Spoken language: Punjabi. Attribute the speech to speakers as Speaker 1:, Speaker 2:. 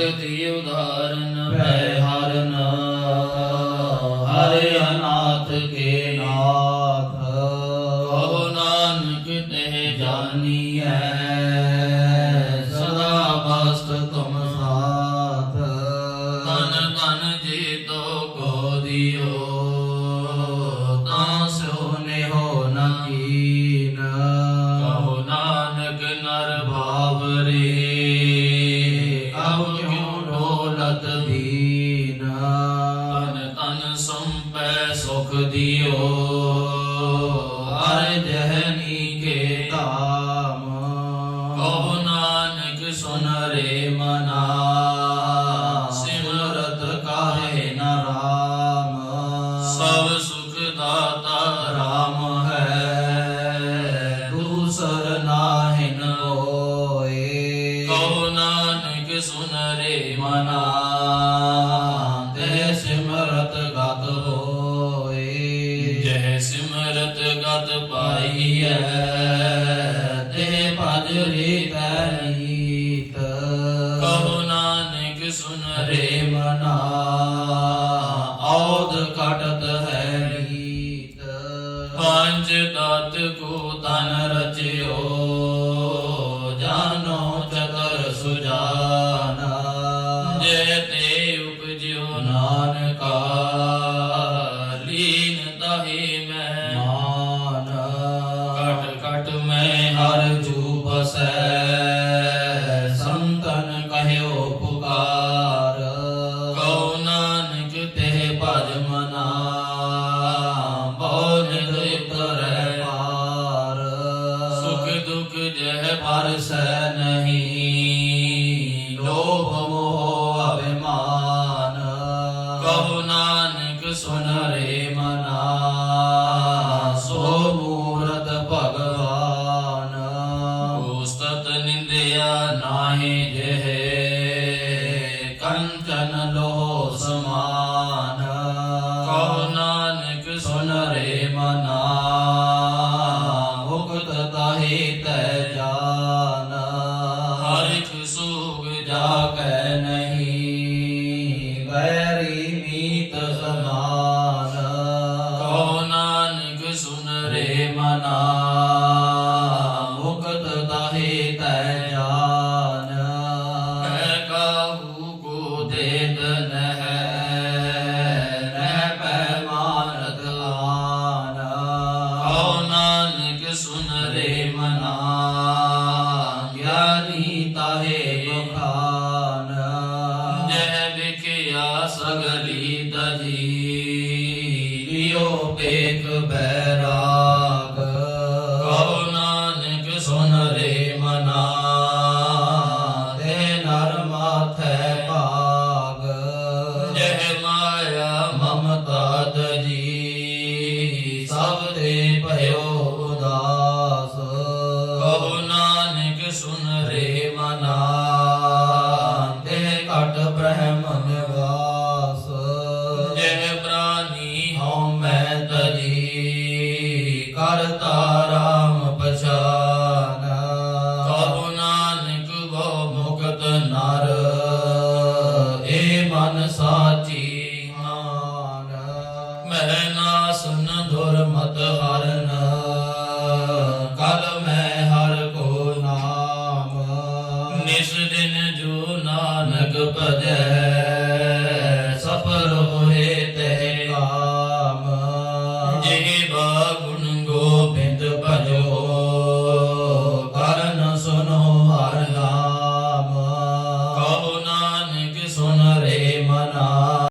Speaker 1: Mateo te ਡੋਲਤ
Speaker 2: ਦੀਨ।
Speaker 1: ਤਨ ਤਨ ਸੰਪੈ ਸੁਖ ਦਿਓ। ਹਰ ਜਹਨੀ ਕੇ
Speaker 2: ਧਾਮ।
Speaker 1: ਕਹੋ ਨਾਨਕ ਸੁਨ ਰੇ ਮਨਾ। ਸਿਮਰਤ ਕਾਹੇ
Speaker 2: ਨ ਰਾਮ।
Speaker 1: ਸਭ ਸੁਖ ਦਾਤਾ ਰਾਮ ਹੈ।
Speaker 2: ਦੂਸਰ ਨਾਹਿਨ ਹੋਏ।
Speaker 1: ਕਹੋ ਨਾਨਕ ਸੁਨ ਰੇ ਮਨਾ।
Speaker 2: ਹੋਏ।
Speaker 1: ਜਹ ਸਿਮਰਤ ਗਤ ਪਾਈਐ,
Speaker 2: ਤੇ ਭਜ ਰੇ ਤਨੀਤ
Speaker 1: ਕਹੋ ਨਾਨਕ ਸੁਨ ਰੇ
Speaker 2: ਰੇ ਮਨਾ ਔਦ ਕਟਤ ਹੈ
Speaker 1: ਤਹੀ ਮੈਂ।
Speaker 2: ਮਾਨ।
Speaker 1: ਕਟ ਕਟ ਮੈਂ ਹਰ ਜੂ ਬਸੈ
Speaker 2: ਸੰਤਨ ਕਹਿਓ ਪੁਕਾਰ।
Speaker 1: ਕਉ ਨਾਨਕ ਤੇ ਭਜ ਮਨਾ। ਬਹੁ ਨਿਤ
Speaker 2: ਉਤਰੈ ਪਾਰ।
Speaker 1: ਸੁਖ ਦੁਖ ਜਹ ਪਰਸੈ ਨਹੀਂ। ਲੋਭ ਮੋਹ
Speaker 2: ਕੰਚਨ ਲੋ ਸਮਾਨ।
Speaker 1: ਕਹੋ ਨਾਨਕ
Speaker 2: ਸੁਨ ਰੇ ਮਨਾ। ਮੁਕਤ ਤਾਹੇ ਤੈ ਜਾਨ।
Speaker 1: ਹਰਿਖ ਸੂਗ
Speaker 2: ਜਾ
Speaker 1: ਜਾ
Speaker 2: ਕੈ ਨਹੀਂ। ਵੈਰੀ ਮੀਤ ਸਮਾਨ। ਲਿਓ ਪੇਖ ਬੈਰਾਗ।
Speaker 1: ਕਹੋ ਨਾਨਕ ਸੁਨ
Speaker 2: ਰੇ ਮਨਾ ਤੇ ਨਰ ਮਾਥੈ ਭਾਗ।
Speaker 1: ਜਹ ਮਾਇਆ
Speaker 2: ਮਮਤਾ ਤਜੀ ਸਭ ਤੇ ਭਇਓ ਕਰਤਾ ਰਾਮ ਪਛਾਨ
Speaker 1: ਕਹੋ ਨਾਨਕ ਬਹੁ
Speaker 2: ਮੁਕਤ ਨਰ, ਏ ਮਨ ਸਾਚੀ ਮਾਨ।
Speaker 1: ਮੈਂ ਨਾ ਸੁਨ
Speaker 2: ਦੁਰਮਤ ਹਰਨ।